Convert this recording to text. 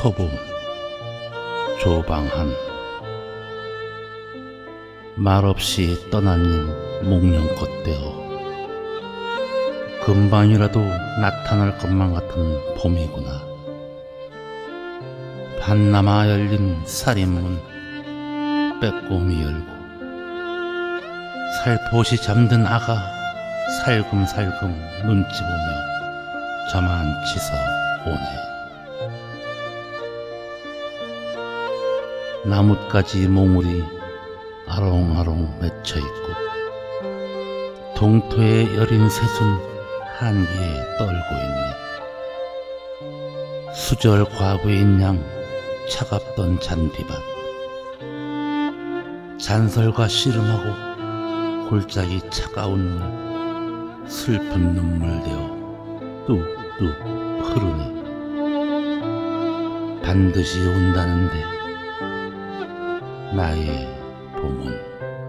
초봄 조방한. 말없이 떠나는 목련꽃 되어. 금방이라도 나타날 것만 같은 봄이구나. 반남아 열린 살인문 빼꼼히 열고 살포시 잠든 아가 살금살금 눈치 보며 저만 치서 오네 나뭇가지 몽울이 아롱아롱 맺혀 있고 동토의 여린 새순 한기에 떨고 있네. 수절 과부인 양 차갑던 잔디밭. 잔설과 씨름하고 골짜기 차가운 물 슬픈 눈물 되어 뚝뚝 흐르네. 반드시 온다는데 나의 봄은